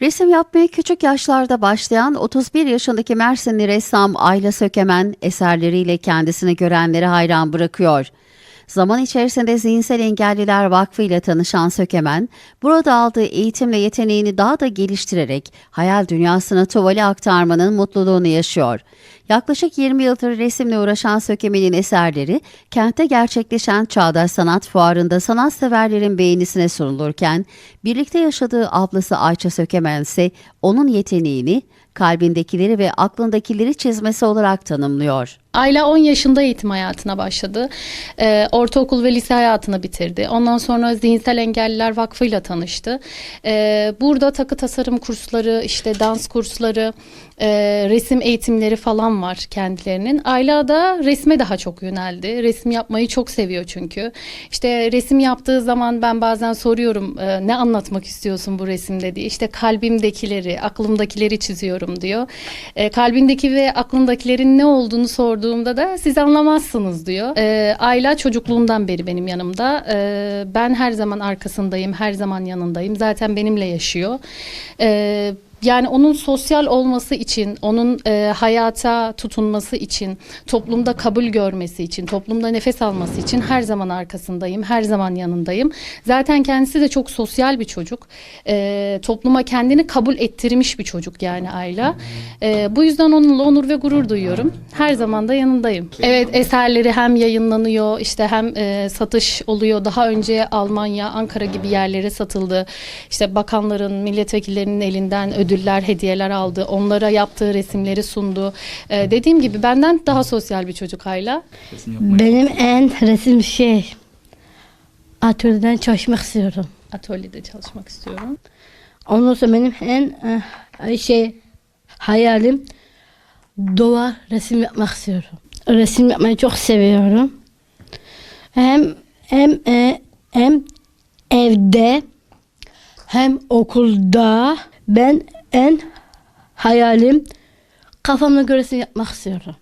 Resim yapmaya küçük yaşlarda başlayan 31 yaşındaki Mersinli ressam Ayla Sökemen eserleriyle kendisini görenleri hayran bırakıyor. Zaman içerisinde Zihinsel Engelliler Vakfı ile tanışan Sökemen, burada aldığı eğitimle yeteneğini daha da geliştirerek hayal dünyasına tuvale aktarmanın mutluluğunu yaşıyor. Yaklaşık 20 yıldır resimle uğraşan Sökemen'in eserleri, kentte gerçekleşen Çağdaş Sanat Fuarı'nda sanatseverlerin beğenisine sunulurken, birlikte yaşadığı ablası Ayça Sökemen ise onun yeteneğini, kalbindekileri ve aklındakileri çizmesi olarak tanımlıyor. Ayla 10 yaşında eğitim hayatına başladı. Ee, ortaokul ve lise hayatını bitirdi. Ondan sonra Zihinsel Engelliler Vakfı'yla tanıştı. Ee, burada takı tasarım kursları, işte dans kursları, e, resim eğitimleri falan var kendilerinin. Ayla da resme daha çok yöneldi. Resim yapmayı çok seviyor çünkü. İşte resim yaptığı zaman ben bazen soruyorum e, ne anlatmak istiyorsun bu resimde diye. İşte kalbimdekileri, aklımdakileri çiziyorum diyor. E, kalbindeki ve aklındakilerin ne olduğunu sorduğumda da siz anlamazsınız diyor. E, Ayla çocukluğundan beri benim yanımda. E, ben her zaman arkasındayım, her zaman yanındayım. Zaten benimle yaşıyor. E, yani onun sosyal olması için, onun e, hayata tutunması için, toplumda kabul görmesi için, toplumda nefes alması için her zaman arkasındayım, her zaman yanındayım. Zaten kendisi de çok sosyal bir çocuk. E, topluma kendini kabul ettirmiş bir çocuk yani Ayla. E, bu yüzden onunla onur ve gurur duyuyorum. Her zaman da yanındayım. Evet eserleri hem yayınlanıyor, işte hem e, satış oluyor. Daha önce Almanya, Ankara gibi yerlere satıldı. İşte bakanların, milletvekillerinin elinden ödüller, hediyeler aldı. Onlara yaptığı resimleri sundu. Ee, dediğim gibi benden daha sosyal bir çocuk Ayla. Resim yapmayı Benim en resim şey atölyeden çalışmak istiyorum. Atölyede çalışmak istiyorum. Ondan sonra benim en eh, şey hayalim doğa resim yapmak istiyorum. Resim yapmayı çok seviyorum. Hem hem e, hem evde hem okulda ben en hayalim kafamda göre resim yapmak istiyorum.